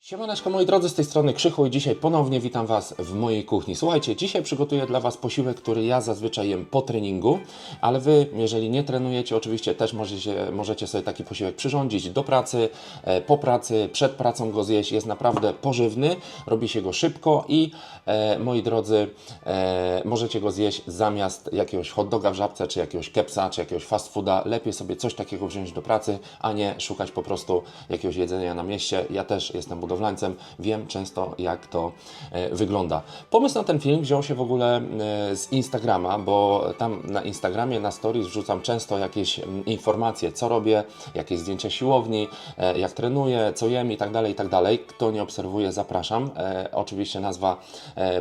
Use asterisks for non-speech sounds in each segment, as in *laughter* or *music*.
Siemaneczko moi drodzy, z tej strony Krzychu i dzisiaj ponownie witam Was w mojej kuchni. Słuchajcie, dzisiaj przygotuję dla Was posiłek, który ja zazwyczaj jem po treningu, ale Wy, jeżeli nie trenujecie, oczywiście też możecie, możecie sobie taki posiłek przyrządzić do pracy, e, po pracy, przed pracą go zjeść. Jest naprawdę pożywny, robi się go szybko i e, moi drodzy, e, możecie go zjeść zamiast jakiegoś hot doga w żabce, czy jakiegoś kepsa, czy jakiegoś fast fooda. Lepiej sobie coś takiego wziąć do pracy, a nie szukać po prostu jakiegoś jedzenia na mieście. Ja też jestem budowlańcem, wiem często jak to e, wygląda. Pomysł na ten film wziął się w ogóle e, z Instagrama, bo tam na Instagramie, na stories wrzucam często jakieś informacje, co robię, jakieś zdjęcia siłowni, e, jak trenuję, co jem i tak dalej, i tak dalej. Kto nie obserwuje, zapraszam. Oczywiście nazwa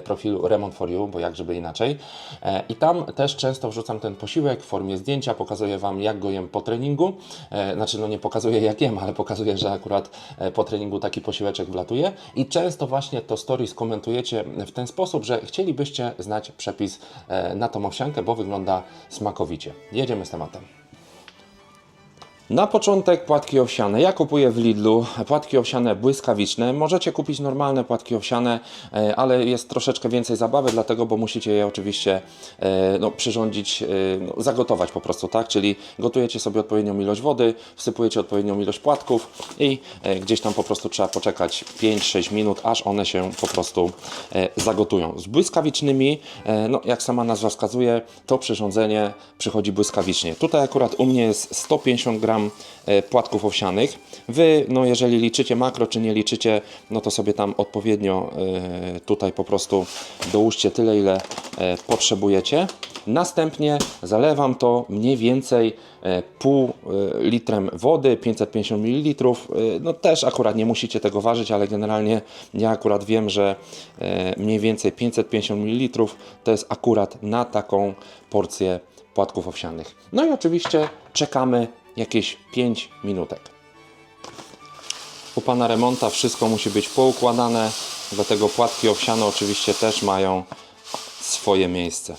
profilu Remont for You, bo jak żeby inaczej. I tam też często wrzucam ten posiłek w formie zdjęcia, pokazuję Wam jak go jem po treningu. Znaczy, no nie pokazuję jak jem, ale pokazuję, że akurat po treningu taki posiłeczek wlatuje. I często właśnie to stories komentujecie w ten sposób, że chcielibyście znać przepis e, na tą owsiankę, bo wygląda smakowicie. Jedziemy z tematem. Na początek płatki owsiane. Ja kupuję w Lidlu płatki owsiane błyskawiczne. Możecie kupić normalne płatki owsiane, e, ale jest troszeczkę więcej zabawy, dlatego, bo musicie je oczywiście e, no, przyrządzić, e, no, zagotować po prostu, tak? Czyli gotujecie sobie odpowiednią ilość wody, wsypujecie odpowiednią ilość płatków i gdzieś tam po prostu trzeba poczekać 5-6 minut, aż one się po prostu zagotują. Z błyskawicznymi, no, jak sama nazwa wskazuje, to przyrządzenie przychodzi błyskawicznie. Tutaj akurat u mnie jest 150 gram e, płatków owsianych. Wy, no jeżeli liczycie makro, czy nie liczycie, no to sobie tam odpowiednio e, tutaj po prostu dołóżcie tyle, ile e, potrzebujecie. Następnie zalewam to mniej więcej pół litrem wody, 550 ml. No też akurat nie musicie tego ważyć, ale generalnie ja akurat wiem, że mniej więcej 550 ml to jest akurat na taką porcję płatków owsianych. No i oczywiście czekamy jakieś 5 minutek. U pana remonta wszystko musi być poukładane, dlatego płatki owsiane oczywiście też mają swoje miejsce.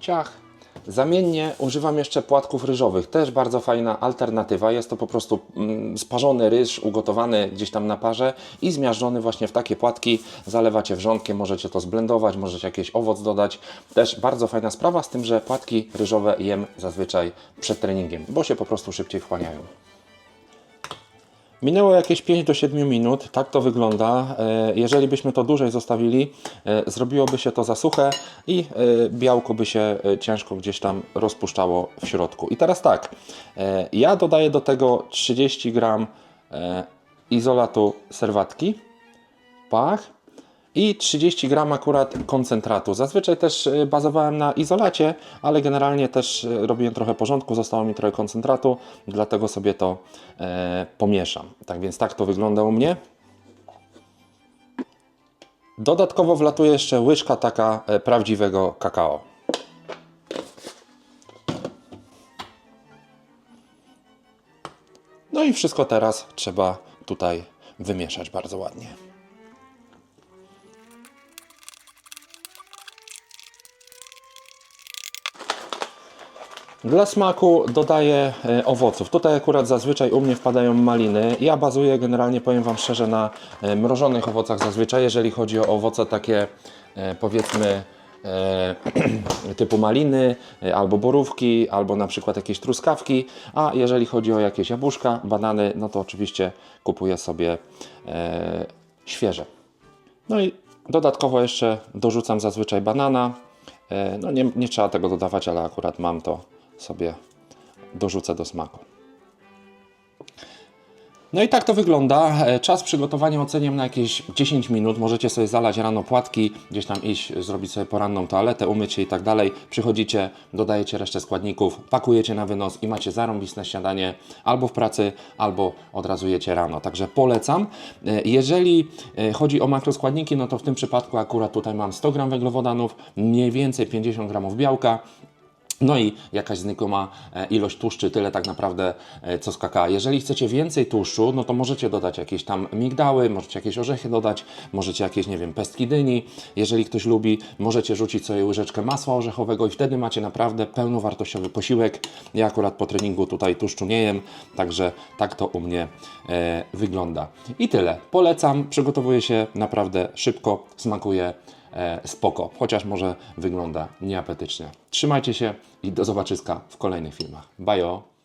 Ciach. Zamiennie używam jeszcze płatków ryżowych. Też bardzo fajna alternatywa. Jest to po prostu mm, sparzony ryż, ugotowany gdzieś tam na parze i zmiażdżony właśnie w takie płatki. Zalewacie wrzątkiem, możecie to zblendować, możecie jakiś owoc dodać. Też bardzo fajna sprawa, z tym, że płatki ryżowe jem zazwyczaj przed treningiem, bo się po prostu szybciej wchłaniają. Minęło jakieś 5 do 7 minut, tak to wygląda. E, Jeżeli byśmy to dłużej zostawili, e, zrobiło się to za suche i e, białko by się ciężko gdzieś tam rozpuszczało w środku. I teraz tak, ja dodaję do tego 30 gram izolatu serwatki, pach i 30 gram akurat koncentratu. Zazwyczaj też y, bazowałem na izolacie, ale generalnie też y, robiłem trochę porządku, zostało mi trochę koncentratu, dlatego sobie to e, pomieszam. Tak więc tak to wygląda u mnie. Dodatkowo wlatuje jeszcze łyżka taka e, prawdziwego kakao. No i wszystko teraz trzeba tutaj wymieszać bardzo ładnie. Dla smaku dodaję e, owoców. Tutaj akurat zazwyczaj u mnie wpadają maliny. Ja bazuję generalnie, powiem Wam szczerze, na e, mrożonych owocach zazwyczaj, jeżeli chodzi o owoce takie e, powiedzmy *clears throat* typu maliny, albo borówki, albo na przykład jakieś truskawki, a jeżeli chodzi o jakieś jabłuszka, banany, no to oczywiście kupuję sobie świeże. No i dodatkowo jeszcze dorzucam zazwyczaj banana. No nie, nie trzeba tego dodawać, ale akurat mam to sobie dorzucę do smaku. No i tak to wygląda. E, Czas przygotowania oceniam na jakieś 10 minut. Możecie sobie zalać rano płatki, gdzieś tam iść, zrobić sobie poranną toaletę, umyć się i tak dalej. Przychodzicie, dodajecie resztę składników, pakujecie na wynos i macie zarąbiste śniadanie albo w pracy, albo od razu jecie rano. Także polecam. E, Jeżeli e, chodzi o makroskładniki, no to w tym przypadku akurat tutaj mam 100 g węglowodanów, mniej więcej 50 g białka, No i jakaś znikoma e, ilość tłuszczy, tyle tak naprawdę e, co z kakao. Jeżeli chcecie więcej tłuszczu, no to możecie dodać jakieś tam migdały, możecie jakieś orzechy dodać, możecie jakieś, nie wiem, pestki dyni. Jeżeli ktoś lubi, możecie rzucić sobie łyżeczkę masła orzechowego i wtedy macie naprawdę pełnowartościowy posiłek. Ja akurat po treningu tutaj tłuszczu nie jem, także tak to u mnie e, wygląda. I tyle. Polecam, przygotowuje się naprawdę szybko, smakuje spoko, chociaż może wygląda nieapetycznie. Trzymajcie się i do zobaczyska w kolejnych filmach. Bajo!